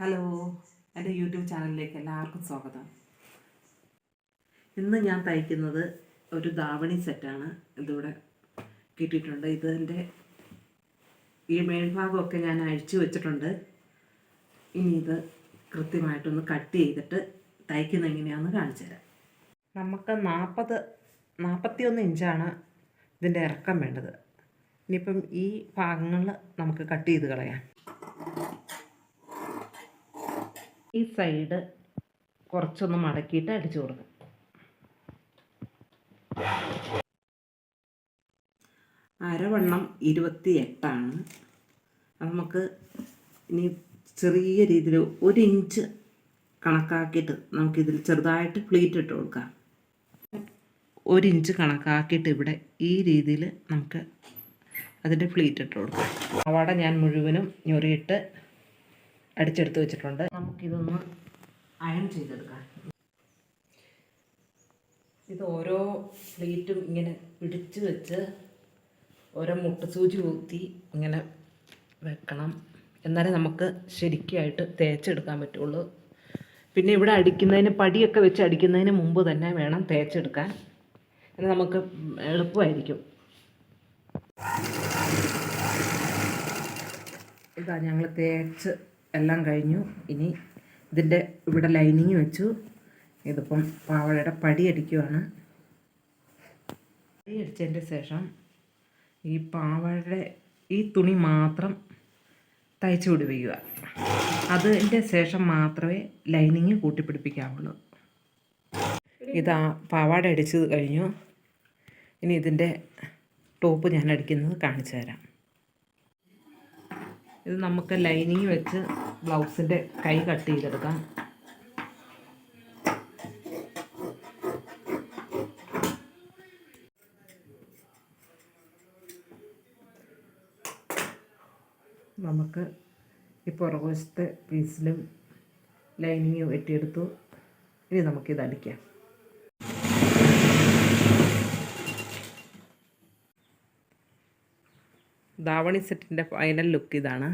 Hello എന്റെ YouTube ചാനലിലേക്ക് എല്ലാവർക്കും സ്വാഗതം. ഇന്ന് ഞാൻ തയ്ക്കുന്നത് ഒരു ദാവണി സെറ്റാണ് ഇതിവിടെ കിട്ടിയിട്ടുണ്ട്. ഇതിന്റെ ഈ മേൽഭാഗമൊക്കെ ഞാൻ അഴിച്ചു വെച്ചിട്ടുണ്ട്. ഇനി ഇത് കൃത്യമായിട്ടൊന്ന് കട്ട് ചെയ്തിട്ട് തയ്ക്കുന്ന എങ്ങനെയാണെന്ന് കാണിച്ചു തരാം. നമുക്ക് നാൽപ്പത് നാൽപ്പത്തിയൊന്ന് ഇഞ്ചാണ് ഇതിന്റെ ഇറക്കം വേണ്ടത്. ഇനിയിപ്പം ഈ ഭാഗങ്ങൾ നമുക്ക് കട്ട് ചെയ്ത് കളയാം. ഈ സൈഡ് കുറച്ചൊന്ന് മടക്കിയിട്ട് അടിച്ചു കൊടുക്കും. അരവണ്ണം ഇരുപത്തി എട്ടാണ് നമുക്ക് ഇനി ചെറിയ രീതിയിൽ ഒരു ഇഞ്ച് കണക്കാക്കിയിട്ട് നമുക്കിതിൽ ചെറുതായിട്ട് പ്ലീറ്റ് ഇട്ട് കൊടുക്കാം. ഒരു ഇഞ്ച് കണക്കാക്കിയിട്ട് ഇവിടെ ഈ രീതിയിൽ നമുക്ക് അതിന്റെ പ്ലീറ്റ് ഇട്ട് കൊടുക്കാം. അവിടെ ഞാൻ മുഴുവനും ഞൊറിയിട്ട് അടിച്ചെടുത്ത് വെച്ചിട്ടുണ്ട്. നമുക്കിതൊന്ന് അയൺ ചെയ്തെടുക്കാം. ഇത് ഓരോ പ്ലേറ്റും ഇങ്ങനെ പിടിച്ച് വെച്ച് ഓരോ മുട്ടസൂചി ഊത്തി ഇങ്ങനെ വെക്കണം. എന്നാലേ നമുക്ക് ശരിക്കായിട്ട് തേച്ചെടുക്കാൻ പറ്റുള്ളൂ. പിന്നെ ഇവിടെ അടിക്കുന്നതിന് പടിയൊക്കെ വെച്ച് അടിക്കുന്നതിന് മുമ്പ് തന്നെ വേണം തേച്ചെടുക്കാൻ. എന്നാൽ നമുക്ക് എളുപ്പമായിരിക്കും. ഇതാ ഞങ്ങൾ തേച്ച് എല്ലാം കഴിഞ്ഞു. ഇനി ഇതിന്റെ ഇവിടെ ലൈനിങ് വെച്ചു. ഇതിപ്പം പാവടയുടെ പടി അടിക്കുവാണ്. പടി അടിച്ചതിന്റെ ശേഷം ഈ പാവയുടെ ഈ തുണി മാത്രം തയ്ച്ചു പിടിപ്പിക്കുക അതിന്റെ ശേഷം മാത്രമേ ലൈനിങ് കൂട്ടിപ്പിടിപ്പിക്കാവുള്ളൂ. ഇതാ പാവാട അടിച്ചത് കഴിഞ്ഞു. ഇനി ഇതിന്റെ ടോപ്പ് ഞാൻ അടിക്കുന്നത് കാണിച്ചു തരാം. ഇത് നമുക്ക് ലൈനിങ് വെച്ച് ബ്ലൗസിന്റെ കൈ കട്ട് ചെയ്തെടുക്കാം. നമുക്ക് ഈ പുറകുവശത്തെ പീസിലും ലൈനിങ് വെട്ടിയെടുത്തു. ഇനി നമുക്കിത് അടിക്കാം. ധാവണി സെറ്റിന്റെ ഫൈനൽ ലുക്ക് ഇതാണ്.